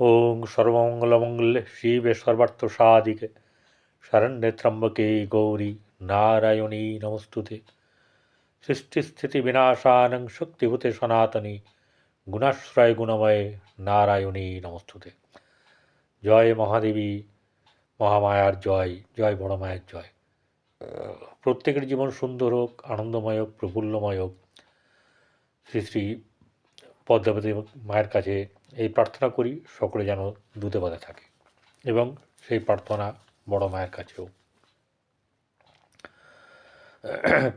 ওং সর্বমঙ্গলমঙ্গলে শিবে সর্বার্থ সাধিকে শরণ্যে ত্রম্বকে গৌরী নারায়ণী নমস্তুতে সৃষ্টিস্থিতি বিনাশানং শক্তিভূতে সনাতনী গুণাশ্রয় গুণময়ে নারায়ণী নমস্তুতে জয় মহাদেবী মহামায়ার জয় জয় বড় মায়ের জয় প্রত্যেকের জীবন সুন্দর হোক, আনন্দময় হোক, প্রফুল্লময় হোক। শ্রী শ্রী পদ্মাবতী মায়ের কাছে এই প্রার্থনা করি সকলে যেন দুধে বাঁধা থাকে এবং সেই প্রার্থনা বড় মায়ের কাছেও।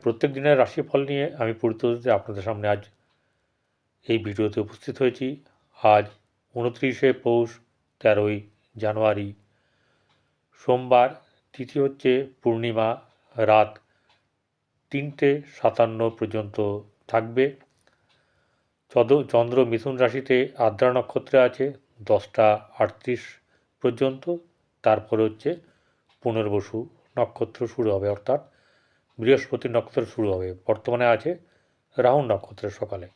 প্রত্যেক দিনের রাশিফল নিয়ে আমি পরিতোষে আপনাদের সামনে আজ এই ভিডিওতে উপস্থিত হয়েছি। আজ উনত্রিশে পৌষ তেরোই জানুয়ারি, সোমবার, তিথি হচ্ছে পূর্ণিমা, রাত তিনটে সাতান্ন পর্যন্ত থাকবে। চন্দ্র মিথুন রাশিতে আদ্রা নক্ষত্রে আছে, দশটা আটত্রিশ পর্যন্ত। তারপরে হচ্ছে পুনর্বসু নক্ষত্র শুরু হবে, অর্থাৎ বৃহস্পতি নক্ষত্র শুরু হবে। বর্তমানে আছে রাহু নক্ষত্রের সকালে।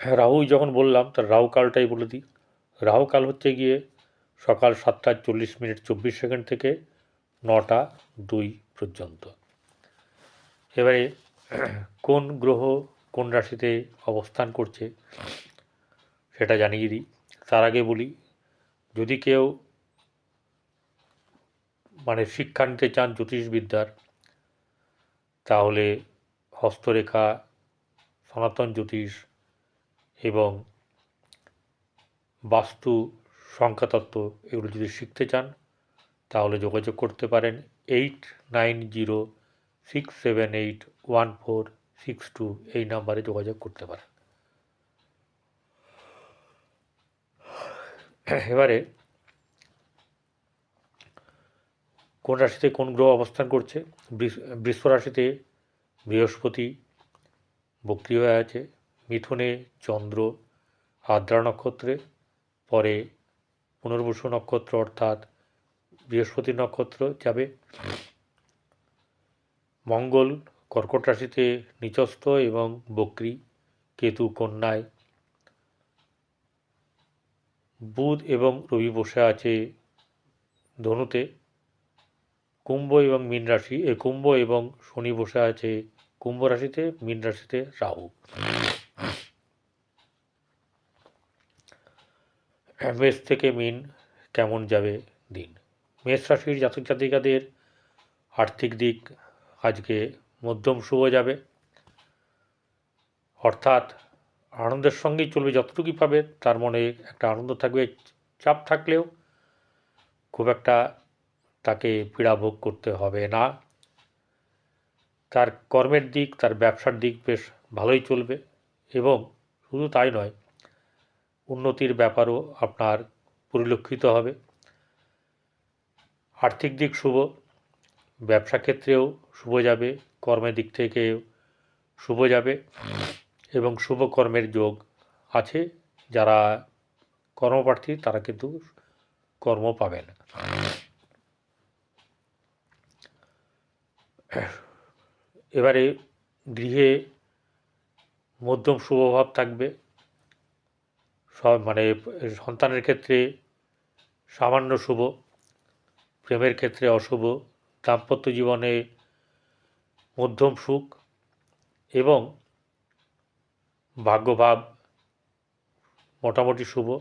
হ্যাঁ রাহু যখন বললাম, তার রাহু কালটাই বলে দিই। রাহু কাল হচ্ছে গিয়ে সকাল সাতটা চল্লিশ মিনিট চব্বিশ সেকেন্ড থেকে নটা দুই পর্যন্ত। এবারে কোন গ্রহ কোন রাশিতে অবস্থান করছে সেটা জানিয়ে দিই। তার আগে বলি, যদি কেউ মানে শিক্ষা নিতে চান জ্যোতিষবিদ্যার, তাহলে হস্তরেখা, সনাতন জ্যোতিষ এবং বাস্তু সংখ্যাতত্ত্ব এগুলো যদি শিখতে চান, তাহলে যোগাযোগ করতে পারেন eight nine zero six seven eight one four six two এই নাম্বারে যোগাযোগ করতে পারেন। এবারে কোন রাশিতে কোন গ্রহ অবস্থান করছে? বৃষ রাশিতে বৃহস্পতি, বক্রি হয়ে আছে, মিথুনে চন্দ্র, আদ্রা নক্ষত্রে, পরে পুনর্বসু নক্ষত্র অর্থাৎ বৃহস্পতি নক্ষত্র যাবে। মঙ্গল কর্কট রাশিতে নিচস্থ এবং বক্রি কেতু কন্যায়। বুধ এবং রবি বসে আছে ধনুতে। কুম্ভ এবং মীন রাশি, এ কুম্ভ এবং শনি বসে আছে কুম্ভ রাশিতে, মীন রাশিতে রাহু। মেষ থেকে মিন কেমন যাবে দিন? মেষ রাশির জাতক জাতিকাদের আর্থিক দিক আজকে মধ্যম শুভ যাবে। অর্থাৎ আনন্দের সঙ্গেই চলবে যতটুকুই পাবে, তার মনে একটা আনন্দ থাকবে, চাপ থাকলেও খুব একটা তাকে পীড়া ভোগ করতে হবে না। তার কর্মের দিক, তার ব্যবসার দিক বেশ ভালোই চলবে এবং শুধু তাই নয়, উন্নতির ব্যাপারও আপনার পরিলক্ষিত হবে। আর্থিক দিক শুভ ব্যবসা ক্ষেত্রেও শুভ যাবে, কর্মের দিক থেকে শুভ যাবে এবং শুভ কর্মের যোগ আছে। যারা কর্মপ্রার্থী, তারা কিন্তু কর্ম পাবেন। এবারে গৃহে মধ্যম শুভভাব থাকবে। সব মানে সন্তানের ক্ষেত্রে সামান্য শুভ, প্রেমের ক্ষেত্রে অশুভ দাম্পত্য জীবনে মধ্যম সুখ এবং ভাগ্যভাব মোটামুটি শুভ।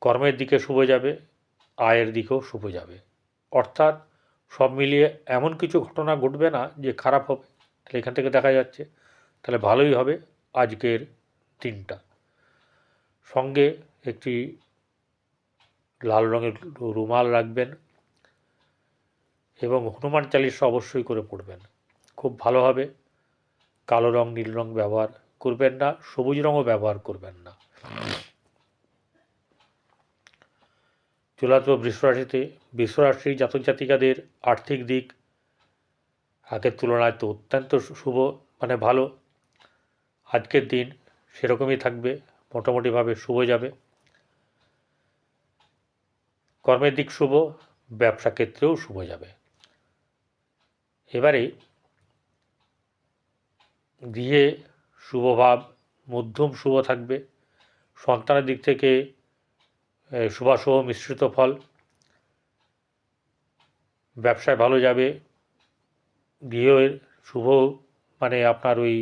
কর্মের দিকে শুভ যাবে, আয়ের দিকেও শুভ যাবে। অর্থাৎ সব মিলিয়ে এমন কিছু ঘটনা ঘটবে না যে খারাপ হবে। তাহলে এখান থেকে দেখা যাচ্ছে, তাহলে ভালোই হবে আজকের দিনটা। সঙ্গে একটি লাল রঙের রুমাল রাখবেন। এবং হনুমান চালিশা অবশ্যই করে পড়বেন। খুব ভালো হবে। কালো রং, নীল রং ব্যবহার করবেন না, সবুজ রঙও ব্যবহার করবেন না। চূড়ান্ত বৃষরাশিতে বৃষরাশির জাতক জাতিকাদের আর্থিক দিক আগের তুলনায় তো অত্যন্ত শুভ মানে ভালো। আজকের দিন সেরকমই থাকবে, মোটামুটিভাবে শুভ যাবে। কর্মের দিক শুভ, ব্যবসা ক্ষেত্রেও শুভ যাবে। এবারে গৃহে শুভভাব মধ্যম শুভ থাকবে। সন্তানের দিক থেকে শুভাশুভ মিশ্রিত ফল। ব্যবসায় ভালো যাবে। গৃহের শুভ মানে আপনার ওই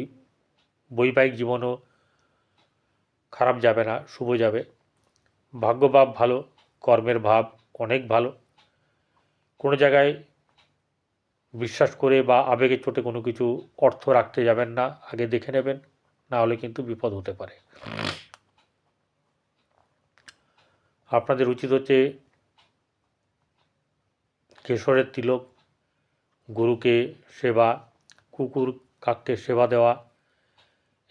বৈবাহিক জীবনও খারাপ যাবে না, শুভ যাবে। ভাগ্যভাব ভালো, কর্মের ভাব অনেক ভালো। কোনো জায়গায় বিশ্বাস করে বা আবেগের চোটে কোনো কিছু অর্থ রাখতে যাবেন না, আগে দেখে নেবেন, না হলে কিন্তু বিপদ হতে পারে। আপনাদের উচিত হচ্ছে কেশরের তিলক, গরুকে সেবা, কুকুর কাককে সেবা দেওয়া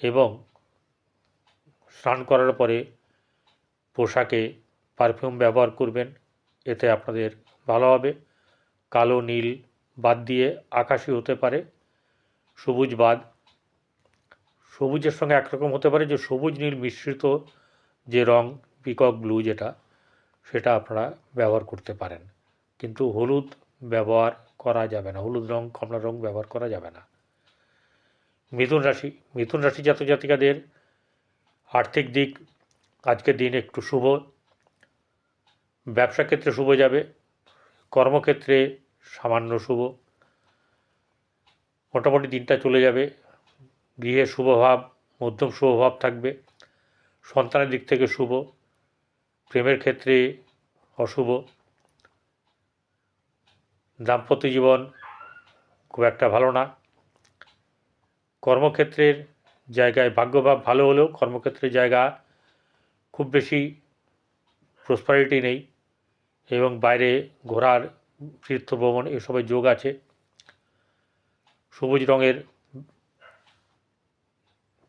এবং স্নান করার পরে পোশাকে পারফিউম ব্যবহার করবেন, এতে আপনাদের ভালো হবে। কালো, নীল বাদ দিয়ে আকাশি হতে পারে, সবুজ বাদ। সবুজের সঙ্গে একরকম হতে পারে যে সবুজ, নীল মিশ্রিত যে রং, পিকক, ব্লু যেটা, সেটা আপনারা ব্যবহার করতে পারেন। কিন্তু হলুদ ব্যবহার করা যাবে না। হলুদ রং, কমলা রং ব্যবহার করা যাবে না। মিথুন রাশি। মিথুন রাশি জাতক জাতিকাদের আর্থিক দিক আজকের দিন একটু শুভ। ব্যবসা ক্ষেত্রে শুভ যাবে। কর্মক্ষেত্রে সামান্য শুভ। মোটামুটি দিনটা চলে যাবে। গৃহে শুভভাব মধ্যম শুভভাব থাকবে। সন্তানের দিক থেকে শুভ। প্রেমের ক্ষেত্রে অশুভ। দাম্পত্য জীবন খুব একটা ভালো না। কর্মক্ষেত্রের জায়গায় ভাগ্যভাব ভালো হলেও কর্মক্ষেত্রের জায়গা খুব বেশি প্রসপারিটি নেই এবং বাইরে ঘোরার তীর্থ ভ্রমণ এসবের যোগ আছে। সবুজ রঙের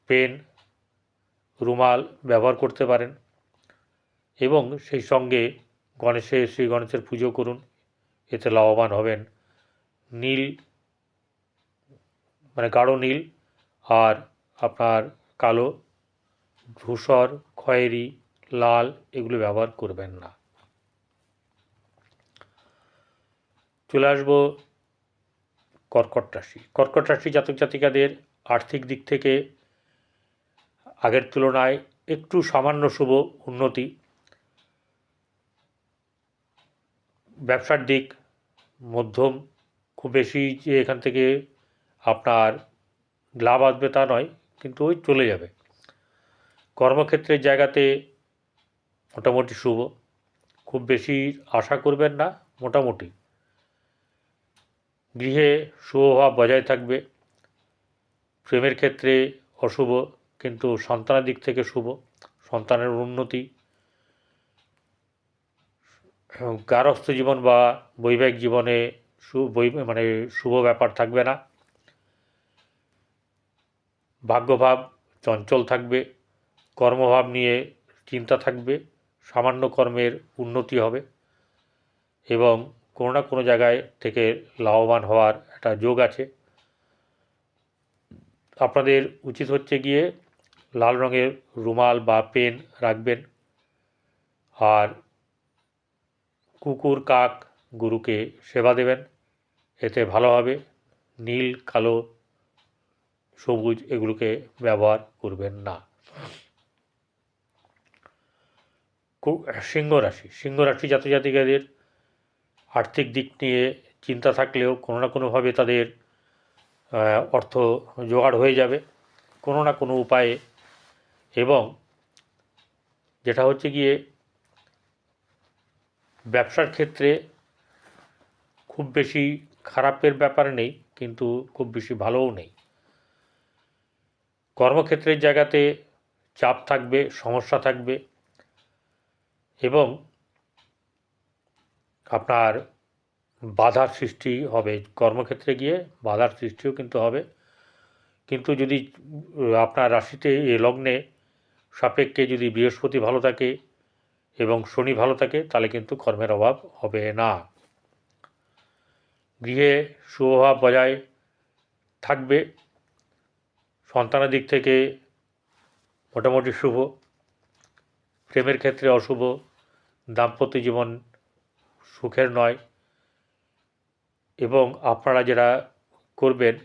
পেন, রুমাল ব্যবহার করতে পারেন এবং সেই সঙ্গে গণেশের শ্রী গণেশের পুজো করুন। এতে লাভবান হবেন নীল মানে গাঢ় নীল আর আপনার কালো ধূসর, খয়েরি, লাল এগুলো ব্যবহার করবেন না। চলে আসব কর্কট রাশি। কর্কট রাশি জাতক জাতিকাদের আর্থিক দিক থেকে আগের তুলনায় একটু সামান্য শুভ উন্নতি। ব্যবসার দিক, মধ্যম, খুব বেশি যে এখান থেকে আপনার লাভ আসবে তা নয়, কিন্তু ওই চলে যাবে। কর্মক্ষেত্রের জায়গাতে মোটামুটি শুভ। খুব বেশি আশা করবেন না, মোটামুটি। গৃহে শুভভাব বজায় থাকবে। প্রেমের ক্ষেত্রে অশুভ, কিন্তু সন্তানের দিক থেকে শুভ, সন্তানের উন্নতি। গারস্থ জীবন বা বৈবাহিক জীবনে মানে শুভ ব্যাপার থাকবে না। ভাগ্যভাব চঞ্চল থাকবে। কর্মভাব নিয়ে চিন্তা থাকবে। সামান্য কর্মের উন্নতি হবে। এবং কোনো না কোনো জায়গায় থেকে লাভবান হওয়ার একটা যোগ আছে। আপনাদের উচিত হচ্ছে গিয়ে লাল রঙের রুমাল বা পেন রাখবেন আর কুকুর, কাক, গুরুকে সেবা দেবেন। এতে ভালো হবে। নীল, কালো, সবুজ এগুলোকে ব্যবহার করবেন না। সিংহ রাশি সিংহ রাশি জাতি জাতিকাদের আর্থিক দিক নিয়ে চিন্তা থাকলেও কোনো না কোনোভাবে তাদের অর্থ জোগাড় হয়ে যাবে। কোনো না কোনো উপায়ে। এবং যেটা হচ্ছে গিয়ে, ব্যবসার ক্ষেত্রে খুব বেশি খারাপের ব্যাপার নেই, কিন্তু খুব বেশি ভালোও নেই। কর্মক্ষেত্রের জায়গাতে চাপ থাকবে, সমস্যা থাকবে। এবং আপনার বাধার সৃষ্টি হবে। কর্মক্ষেত্রে গিয়ে বাধার সৃষ্টিও কিন্তু হবে। কিন্তু যদি আপনার রাশিতে এ লগ্নে সাপেক্ষে যদি বৃহস্পতি ভালো থাকে এবং শনি ভালো থাকে, তাহলে কিন্তু কর্মের অভাব হবে না। গৃহে শুভভাব বজায় থাকবে। সন্তানের দিক থেকে মোটামুটি শুভ। প্রেমের ক্ষেত্রে অশুভ। দাম্পত্য জীবন সুখের নয়। এবং আপনারা যেটা করবেন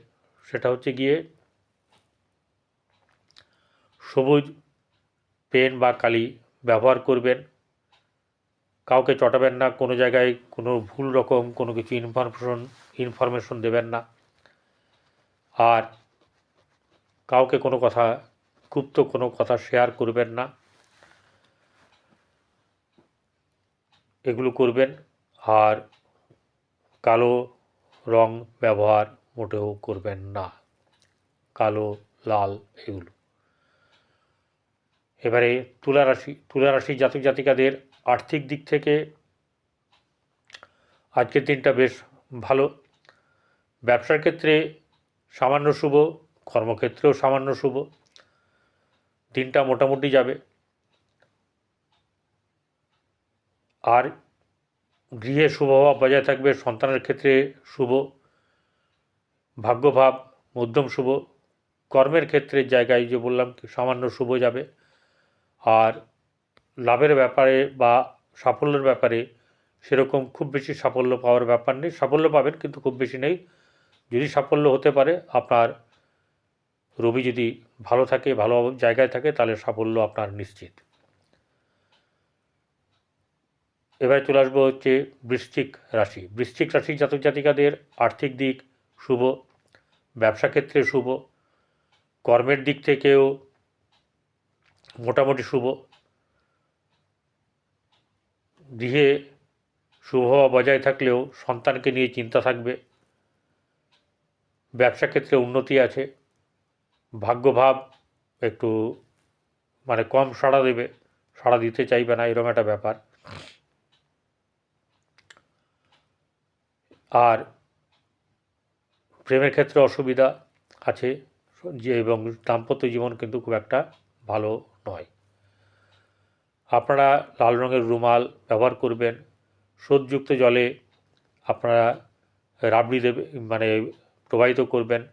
সেটা হচ্ছে গিয়ে সবুজ পেন বা কালি ব্যবহার করবেন। কাউকে চটাবেন না, কোনো জায়গায় কোনো ভুল রকম কোনো কিছু ইনফরমেশন ইনফরমেশন দেবেন না। আর কাউকে কোনো কথা, গুপ্ত কোনো কথা শেয়ার করবেন না। এগুলো করবেন। আর কালো রং ব্যবহার মোটেও করবেন না। কালো, লাল এগুলো। এবারে তুলা রাশি তুলা রাশি জাতক জাতিকাদের আর্থিক দিক থেকে আজকের দিনটা বেশ ভালো। ব্যবসার ক্ষেত্রে সামান্য শুভ, কর্মক্ষেত্রেও সামান্য শুভ। দিনটা মোটামুটি যাবে। আর গৃহে শুভভাব বজায় থাকবে, সন্তানের ক্ষেত্রে শুভ, ভাগ্যভাব মধ্যম শুভ, কর্মের ক্ষেত্রে জায়গায় যে বললাম সামান্য শুভ যাবে। আর লাভের ব্যাপারে বা সাফল্যের ব্যাপারে সেরকম খুব বেশি সাফল্য পাওয়ার ব্যাপার নেই। সাফল্য পাবেন কিন্তু খুব বেশি নেই। যদি সাফল্য হতে পারে, আপনার রবি যদি ভালো থাকে, ভালো জায়গায় থাকে, তাহলে সাফল্য আপনার নিশ্চিত। এবারে চলে আসব হচ্ছে বৃশ্চিক রাশি। বৃশ্চিক রাশি জাতক জাতিকাদের আর্থিক দিক শুভ, ব্যবসা ক্ষেত্রে শুভ, কর্মের দিক থেকেও মোটামুটি শুভ, গৃহে শুভ হওয়া বজায় থাকলেও সন্তানকে নিয়ে চিন্তা থাকবে, ব্যবসা ক্ষেত্রে উন্নতি আছে, ভাগ্যভাব একটু মানে কম সাড়া দেবে, সাড়া দিতে চাইবে না এরকম একটা ব্যাপার। আর প্রেমের ক্ষেত্রে অসুবিধা আছে যে এবং দাম্পত্য জীবন কিন্তু খুব একটা ভালো নয়। আপনারা লাল রঙের রুমাল ব্যবহার করবেন স্রোতযুক্ত জলে আপনারা রাবড়ি দেবে মানে প্রবাহিত করবেন।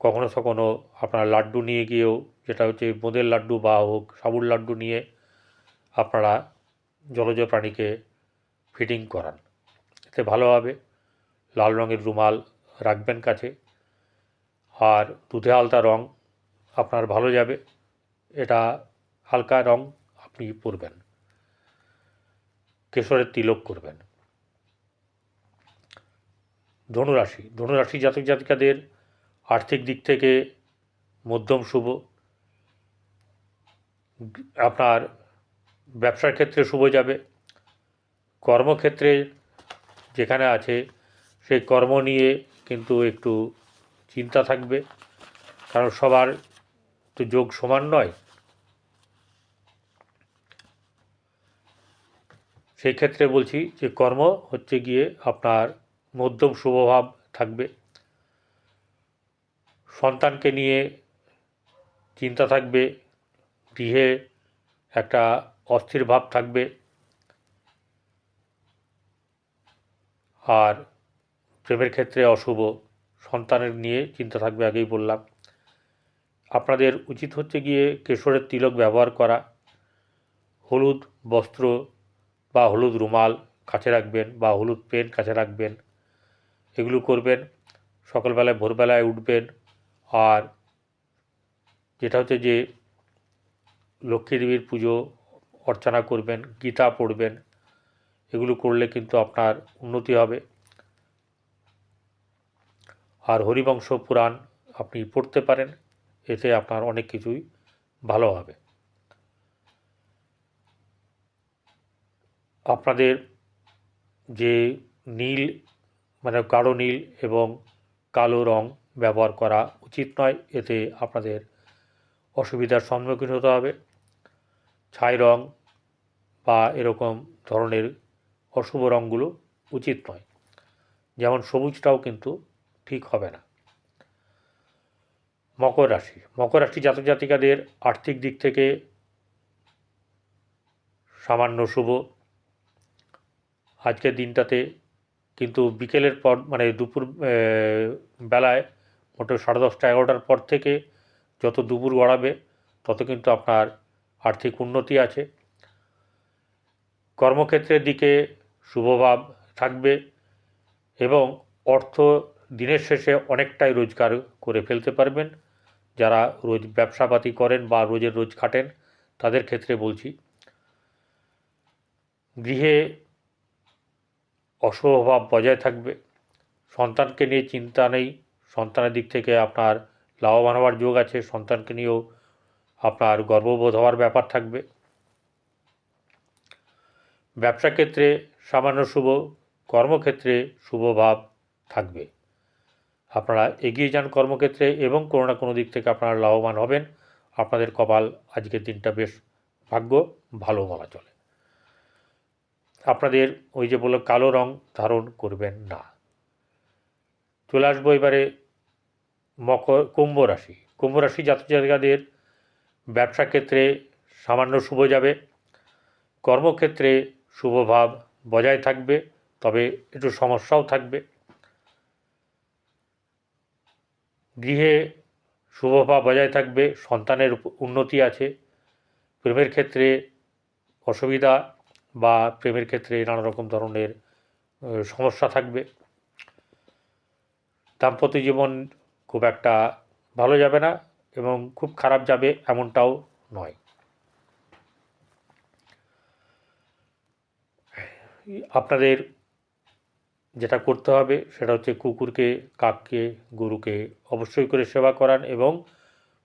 কখনো কখনো আপনারা লাড্ডু নিয়ে গিয়েও, যেটা হচ্ছে বোঁদের লাড্ডু বা হোক সাবুর লাড্ডু নিয়ে আপনারা জলজ প্রাণীকে ফিডিং করান। ভালো হবে। লাল রঙের রুমাল রাখবেন কাছে। আর দুধে আলতা রং আপনার ভালো যাবে। এটা হালকা রং আপনি পরবেন। কেশরের তিলক করবেন। ধনুরাশি ধনুরাশি জাতক জাতিকাদের আর্থিক দিক থেকে মধ্যম শুভ। আপনার ব্যবসার ক্ষেত্রে শুভ যাবে। কর্মক্ষেত্রে যেখানে আছে, সেই কর্ম নিয়ে কিন্তু একটু চিন্তা থাকবে। কারণ সবার তো যোগ সমান নয়। সেই ক্ষেত্রে বলছি যে কর্ম হচ্ছে গিয়ে আপনার মধ্যম শুভভাব থাকবে। সন্তানকে নিয়ে চিন্তা থাকবে, গৃহে একটা অস্থির ভাব থাকবে। আর প্রেমের ক্ষেত্রে অশুভ সন্তানের নিয়ে চিন্তা থাকবে আগেই বললাম। আপনাদের উচিত হচ্ছে গিয়ে কেশরের তিলক ব্যবহার করা। হলুদ বস্ত্র বা হলুদ রুমাল কাছে রাখবেন বা হলুদ পেন কাছে রাখবেন। এগুলো করবেন, সকালবেলায়, ভোরবেলায় উঠবেন। আর যেটা হচ্ছে যে লক্ষ্মী দেবীর পুজো অর্চনা করবেন, গীতা পড়বেন। এগুলো করলে কিন্তু আপনার উন্নতি হবে। আর হরিবংশ পুরাণ আপনি পড়তে পারেন, এতে আপনার অনেক কিছুই ভালো হবে। আপনাদের যে নীল মানে গাঢ় নীল এবং কালো রং ব্যবহার করা উচিত নয়, এতে আপনাদের অসুবিধার সম্মুখীন হতে হবে। ছাই রং বা এরকম ধরনের অশুভ রঙগুলো উচিত নয়। যেমন সবুজটাও কিন্তু ঠিক হবে না। মকর রাশি। মকর রাশি জাতক জাতিকাদের আর্থিক দিক থেকে সামান্য শুভ। আজকের দিনটাতে কিন্তু বিকেলের পর মানে দুপুর বেলায় মোটে সাড়ে দশটা এগারোটার পর থেকে যত দুপুর গড়াবে, তত কিন্তু আপনার আর্থিক উন্নতি আছে। কর্মক্ষেত্রের দিকে শুভভাব থাকবে এবং অর্থ দিনের শেষে অনেকটাই রোজগার করে ফেলতে পারবেন। যারা রোজ ব্যবসাপাতি করেন বা রোজের রোজ খাটেন, তাদের ক্ষেত্রে বলছি, গৃহে অশুভভাব বজায় থাকবে। সন্তানকে নিয়ে চিন্তা নেই। সন্তানের দিক থেকে আপনার লাভবান হওয়ার যোগ আছে। সন্তানকে নিয়েও আপনার গর্ববোধ হওয়ার ব্যাপার থাকবে। ব্যবসা ক্ষেত্রে সামান্য শুভ কর্মক্ষেত্রে শুভ ভাব থাকবে। আপনারা এগিয়ে যান কর্মক্ষেত্রে এবং কোনো না কোনো দিক থেকে আপনারা লাভবান হবেন। আপনাদের কপাল আজকের দিনটা বেশ ভাগ্য, ভালো বলা চলে। আপনাদের ওই যে বলল কালো রং ধারণ করবেন না। চলে আসব এবারে মকর, কুম্ভ রাশি। কুম্ভ রাশি জাতক জাতিকাদের ব্যবসা ক্ষেত্রে সামান্য শুভ যাবে। কর্মক্ষেত্রে শুভ ভাব বজায় থাকবে, তবে একটু সমস্যাও থাকবে। গৃহে শুভভাব বজায় থাকবে, সন্তানের উন্নতি আছে। প্রেমের ক্ষেত্রে অসুবিধা বা প্রেমের ক্ষেত্রে নানা রকম ধরনের সমস্যা থাকবে। দাম্পত্য জীবন খুব একটা ভালো যাবে না এবং খুব খারাপ যাবে এমনটাও নয়। আপনাদের যেটা করতে হবে সেটা হচ্ছে কুকুরকে, কাককে, গরুকে অবশ্যই করে সেবা করান এবং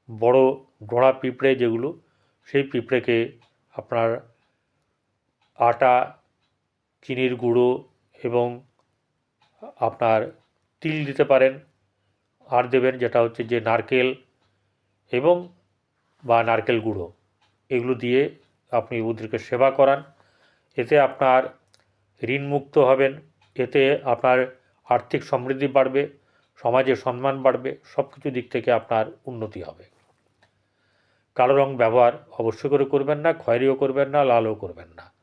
বড় ঘোড়া পিঁপড়ে যেগুলো, সেই পিঁপড়েকে আপনার আটা, চিনির গুঁড়ো এবং আপনার তিল দিতে পারেন। আর দেবেন যেটা হচ্ছে যে নারকেল এবং বা নারকেল গুঁড়ো। এগুলো দিয়ে আপনি ওদেরকে সেবা করান। এতে আপনার ঋণমুক্ত হবেন। এতে আপনার আর্থিক সমৃদ্ধি বাড়বে সমাজে সম্মান বাড়বে সব কিছু দিক থেকে আপনার উন্নতি হবে। কালো রং ব্যবহার অবশ্যই করে করবেন না, খয়েরিও করবেন না, লালও করবেন না।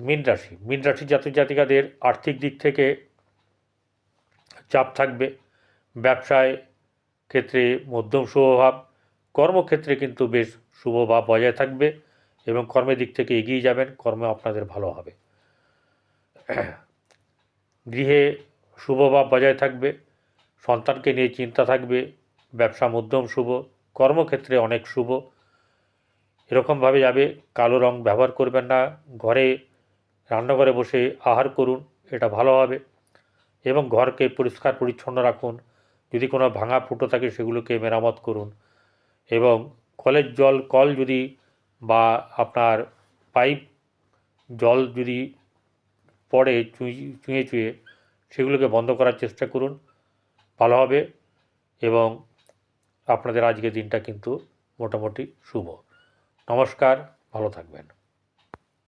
মীন রাশি মীন রাশি জাতক জাতিকাদের আর্থিক দিক থেকে চাপ থাকবে। ব্যবসায় ক্ষেত্রে মধ্যম শুভভাব কর্মক্ষেত্রে কিন্তু বেশ শুভভাব বজায় থাকবে। এবং কর্মের দিক থেকে এগিয়ে যাবেন, কর্মে আপনাদের ভালো হবে। গৃহে শুভভাব বজায় থাকবে, সন্তানকে নিয়ে চিন্তা থাকবে, ব্যবসা মধ্যম শুভ, কর্মক্ষেত্রে অনেক শুভ। এরকমভাবে যাবে, কালো রং ব্যবহার করবেন না, ঘরে, রান্নাঘরে বসে আহার করুন, এটা ভালো হবে। এবং ঘরকে পরিষ্কার পরিচ্ছন্ন রাখুন, যদি কোনো ভাঙা ফুটো থাকে সেগুলোকে মেরামত করুন। এবং কলের জল, কল যদি বা আপনার পাইপ জল যদি পড়ে চুঁয়ে চুঁয়ে সেগুলোকে বন্ধ করার চেষ্টা করুন, ভালো হবে এবং আপনাদের আজকের দিনটা কিন্তু মোটামুটি শুভ। নমস্কার, ভালো থাকবেন।